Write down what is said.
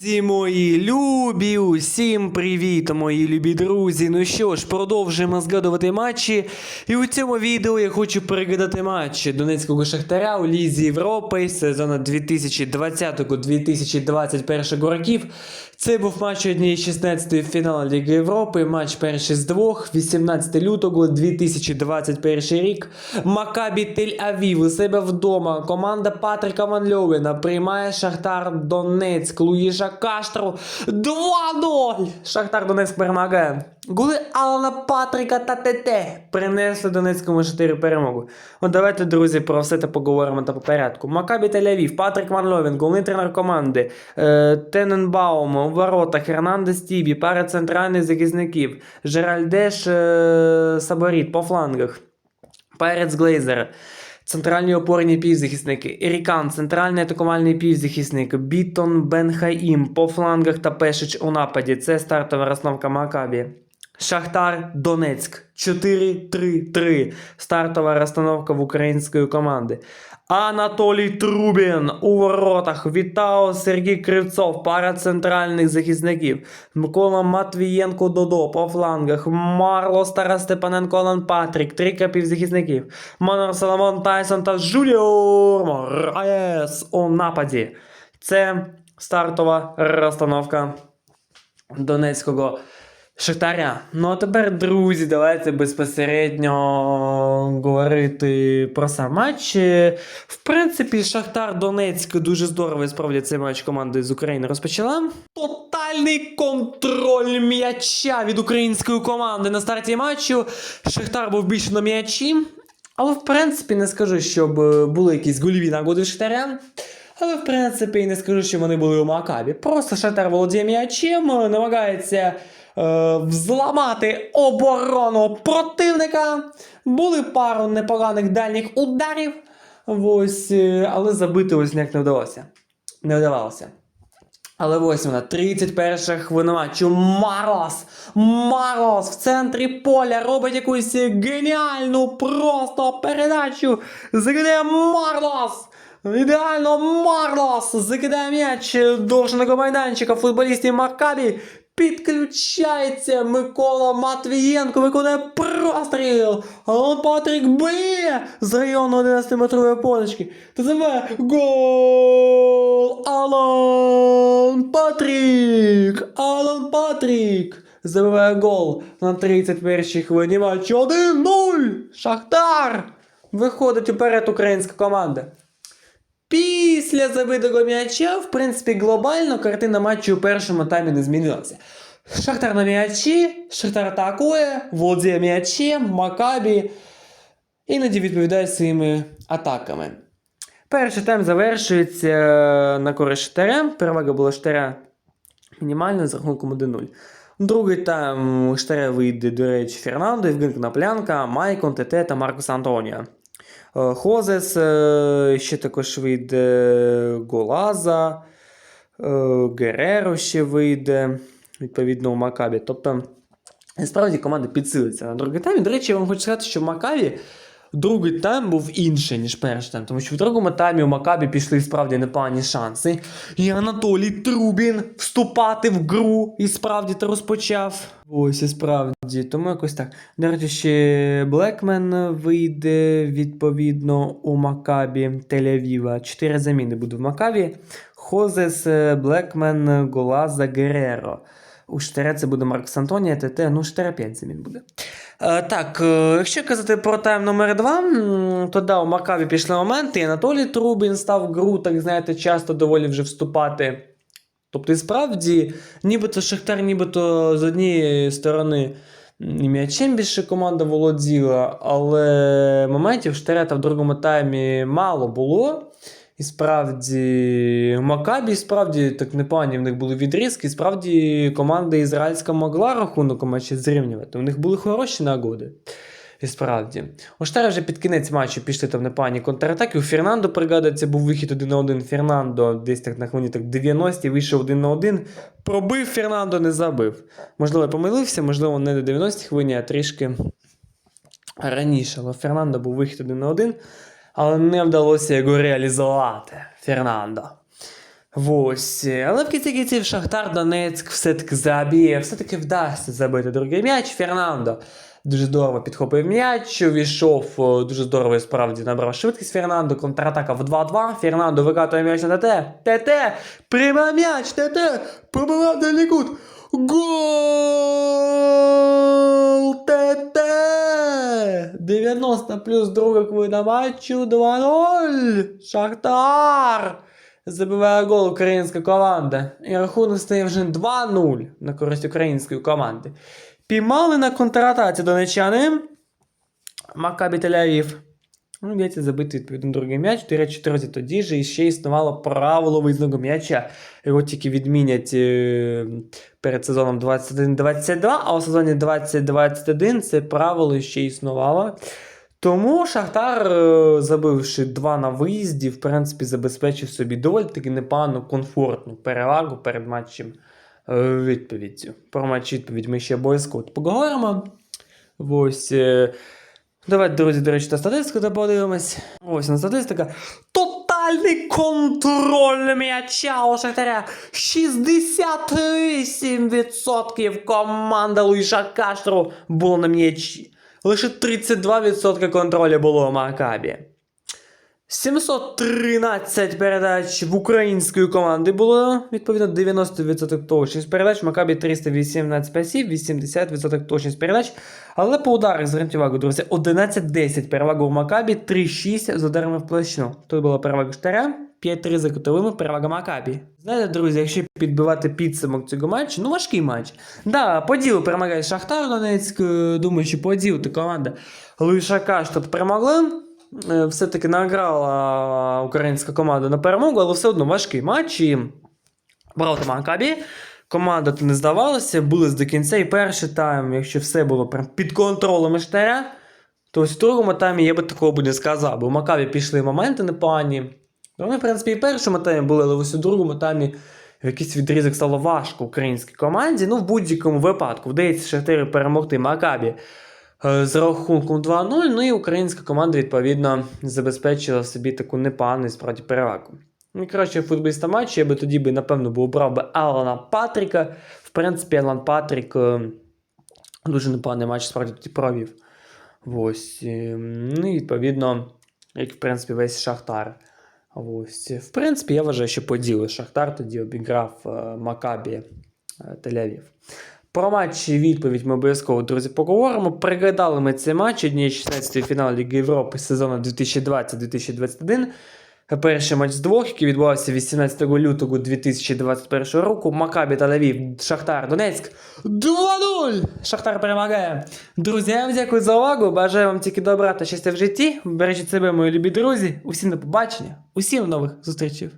Друзі мої любі, усім привіт, мої любі друзі. Ну що ж, продовжуємо згадувати матчі. І у цьому відео я хочу переглядати матчі Донецького Шахтаря у Лізі Європи сезону 2020-2021 років. Це був матч однієї 16 фіналу Ліги Європи, матч перший з двох, 18 лютого 2021 рік. Макабі Тель-Авів у себе вдома. Команда Патрика Ван Льовена приймає Шахтар Донецьк. Луїжа Каштру 2-0. Шахтар Донецьк перемагає. Голи Алана Патрика та ТТ принесли Донецькому Шахтарю перемогу. От давайте, друзі, про все це поговоримо та по порядку. Макабі Тель-Авів, Патрик Ван Льовен, головний тренер команди, е, Тененбаум, у воротах, Хернандес Тібі, пара центральних захисників, Жеральдеш е, Саборіт по флангах. Перець Глейзер. Центральні опорні півзахисники. Ірікан, центральний атакувальний півзахисник. Бітон Бенхаїм по флангах та Пешич у нападі. Це стартова розновка Макабі. Шахтар Донецьк 4-3-3. Стартова розстановка в української команди. Анатолій Трубін у воротах. Вітао Сергій Кривцов, пара центральних захисників. Микола Матвієнко Додо по флангах. Марлос Тарас Степаненко Алан Патрік. Трійка півзахисників. Манор Соломон Тайсон та Жуліор Мораєс у нападі. Це стартова розстановка Донецького Шахтаря. Ну а тепер, друзі, давайте безпосередньо говорити про сам матч. В принципі, Шахтар Донецьк дуже здорово і справді цей матч команди з України розпочала. Тотальний контроль м'яча від української команди на старті матчу. Шахтар був більше на м'ячі. Але, в принципі, не скажу, щоб е, були якісь гольові нагоди Шахтаря. Але, в принципі, не скажу, що вони були у Макабі. Просто Шахтар володіє м'ячем, намагається е, взламати оборону противника. Були пару непоганих дальніх ударів. Ось, е, але забити ось ніяк не вдалося. Не вдавалося. Але ось вона, 31 хвилина матчу. Марлос! Марлос в центрі поля робить якусь геніальну просто передачу. Закидає Марлос! Ідеально Марлос! Закидає м'яч до майданчика футболістів Макабі. Підключається Микола Матвієнко, виконує простріл. Алан Патрік б'є з району 11-метрової полочки. Та забиває гол! Алан Патрік! Алан Патрік! Забиває гол на 31-й хвилині матчу 1-0! Шахтар! Виходить уперед українська команда. Після забитого м'яча, в принципі, глобально картина матчу у першому таймі не змінилася. Шахтар на м'ячі, Шахтар атакує, володіє м'ячем, Макабі іноді відповідає своїми атаками. Перший тайм завершується на користь Шахтаря. Перевага була Шахтаря мінімальна з рахунком 1-0. Другий тайм у Шахтаря вийде, до речі, Фернандо, Євген Коноплянка, Майкон, ТТ та Маркус Антоніо. Е, Хозес, е, ще також вийде Голаза, е, Гереро ще вийде, відповідно, у Макабі. Тобто, насправді команда підсилиться на другий таймі. До речі, я вам хочу сказати, що в Макабі другий тайм був інший, ніж перший тайм, тому що в другому таймі у Макабі пішли справді непогані шанси. І Анатолій Трубін вступати в гру і справді то розпочав. Ось і справді, тому якось так. До речі, ще Блекмен вийде відповідно у Макабі Тель-Авіва. Чотири заміни буде в Макабі. Хозес, Блекмен, Голаза, Гереро. У Штаре це буде Маркс Антонія, ТТ, ну Штаре 5 замін буде. Е, так, е, якщо казати про тайм номер 2, то да, у Макабі пішли моменти, і Анатолій Трубін став гру, так знаєте, часто доволі вже вступати. Тобто, і справді, нібито Шахтар, нібито з однієї сторони і м'ячем більше команда володіла, але моментів Штарета в другому таймі мало було. І справді, Макабі, справді так непогані в них були відрізки. І справді команда ізраїльська могла рахунок матчі зрівнювати. У них були хороші нагоди. І справді. У Штара вже під кінець матчу пішли там непогані контратаки. У Фернандо пригадується, був вихід один на один. Фернандо десь так на хвилині так 90-ті вийшов один на один. Пробив Фернандо, не забив. Можливо, помилився, можливо, не до 90-ті хвилині, а трішки раніше. Але Фернандо був вихід один на один. Але не вдалося його реалізувати. Фернандо. Ось. Але в кінці кінців Шахтар Донецьк все-таки заб'є, все-таки вдасться забити другий м'яч. Фернандо дуже здорово підхопив м'яч, увійшов дуже здорово і справді набрав швидкість Фернандо, контратака в 2-2. Фернандо викатує м'яч на ТТ. ТТ! Приймає м'яч! ТТ! Пробивав дальній кут! Гол! ТТ! 90 плюс друга хвилина матчу 2-0! Шахтар! Забиває гол українська команда. І рахунок стає вже 2-0 на користь української команди. Піймали на контратаці донечани. Макабі Тель-Авів. Ну, вдається забити відповідно другий м'яч. До речі, друзі, тоді ж іще існувало правило виїзного м'яча. Його тільки відмінять е, перед сезоном 21-22, а у сезоні 20-21 це правило ще існувало. Тому Шахтар, е, забивши два на виїзді, в принципі, забезпечив собі доволі таки непогану комфортну перевагу перед матчем е, відповіддю. Про матч відповідь ми ще обов'язково поговоримо. Ось. Давайте, друзі, до речі, та статистику подивимось. Ось на статистика. Тотальний контроль м'яча у Шахтаря. 68% команда Луїша Каштру було на м'ячі. Лише 32% контролю було у Макабі. 713 передач в української команди було, відповідно, 90% точність передач. Макабі 318 пасів, 80% точність передач. Але по ударах, зверніть увагу, друзі, 11-10 перевага у Макабі, 3-6 з ударами в площину. Тут була перевага Штаря, 5-3 за кутовими, перевага Макабі. Знаєте, друзі, якщо підбивати підсумок цього матчу, ну важкий матч. Да, по перемагає Шахтар Донецьк, е, думаю, що по ділу та команда тут перемогли. Е, Все-таки награла українська команда на перемогу, але все одно важкий матч. І проти Макабі. Команда не здавалася, були до кінця. І перший тайм, якщо все було прям під контролем Штаря, то ось в другому таймі я би такого б не сказав. Бо у Макабі пішли моменти непогані. Вони, в принципі, і в першому таймі були, але ось у другому таймі в якийсь відрізок стало важко українській команді. Ну, в будь-якому випадку вдається Шахтарю перемогти Макабі е, з рахунком 2-0. Ну і українська команда, відповідно, забезпечила собі таку непогану справді перевагу. І краще футболіста матчу, я би тоді би, напевно, би обрав би Алана Патріка. В принципі, Алан Патрік е, дуже непоганий матч справді тоді провів. Ось. е, Ну і відповідно, як в принципі весь Шахтар. Ось. В принципі, я вважаю, що поділи Шахтар тоді обіграв е, Макабі е, Тель-Авів. Про матч і відповідь ми обов'язково, друзі, поговоримо. Пригадали ми цей матч однієї 16 фіналу Ліги Європи сезону 2020-2021. Перший матч з двох, який відбувався 18 лютого 2021 року. Макабі Тель-Авів, Шахтар Донецьк 2-0! Шахтар перемагає. Друзі, я вам дякую за увагу. Бажаю вам тільки добра та щастя в житті. Бережіть себе, мої любі друзі. Усім до побачення, усім нових зустрічей.